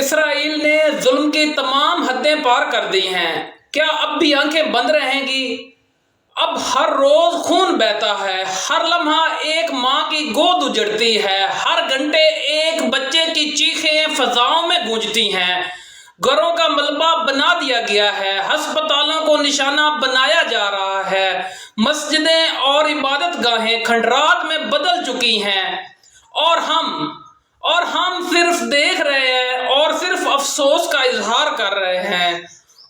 اسرائیل نے ظلم کی تمام حدیں پار کر دی ہیں۔ کیا اب بھی آنکھیں بند رہیں گی؟ اب ہر روز خون بہتا ہے۔ ہر لمحہ ایک ماں کی گود اجڑتی ہے۔ ہر گھنٹے ایک بچے کی چیخیں فضاؤں میں گونجتی ہیں۔ گھروں کا ملبہ بنا دیا گیا ہے۔ ہسپتالوں کو نشانہ بنایا جا رہا ہے۔ مسجدیں اور عبادت گاہیں کھنڈرات میں بدل چکی ہیں۔ اور ہم اور ہم صرف دیکھ رہے ہیں اور افسوس کا اظہار کر رہے ہیں۔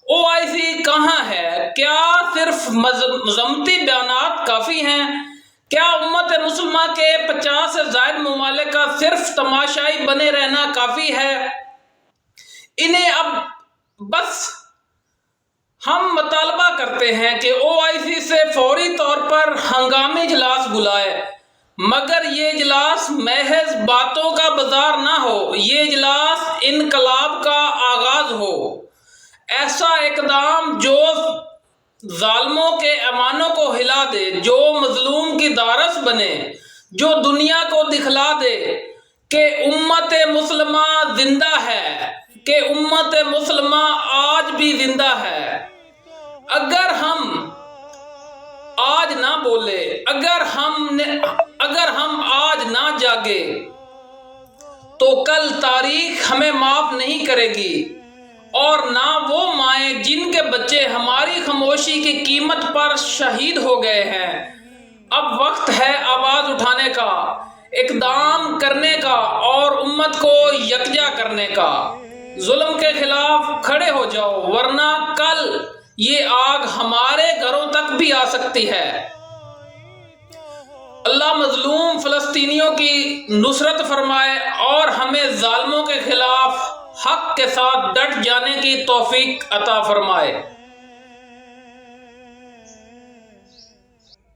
او آئی سی کہاں ہے؟ کیا صرف مذمتی بیانات کافی ہیں؟ کیا امت مسلمہ کے پچاس سے زائد ممالک کا صرف تماشائی بنے رہنا کافی ہے؟ انہیں اب بس ہم مطالبہ کرتے ہیں کہ او آئی سی سے فوری طور پر ہنگامی اجلاس بلائے۔ مگر یہ اجلاس محض باتوں کا بازار نہ ہو، یہ اجلاس انقلاب کا آغاز ہو۔ ایسا اقدام جو ظالموں کے ایمانوں کو ہلا دے، جو مظلوم کی دارس بنے، جو دنیا کو دکھلا دے کہ امت مسلمہ زندہ ہے، کہ امت مسلمہ آج بھی زندہ ہے۔ اگر ہم آج نہ بولے، اگر ہم نے، اگر ہم آج نہ جاگے تو کل تاریخ ہمیں معاف نہیں کرے گی اور نہ وہ مائیں جن کے بچے ہماری خاموشی کی قیمت پر شہید ہو گئے ہیں۔ اب وقت ہے آواز اٹھانے کا، اقدام کرنے کا اور امت کو یکجا کرنے کا۔ ظلم کے خلاف کھڑے ہو جاؤ، ورنہ کل یہ آگ ہمارے گھروں تک بھی آ سکتی ہے۔ اللہ مظلوم فلسطینیوں کی نصرت فرمائے اور ہمیں ظالموں کے خلاف حق کے ساتھ ڈٹ جانے کی توفیق عطا فرمائے۔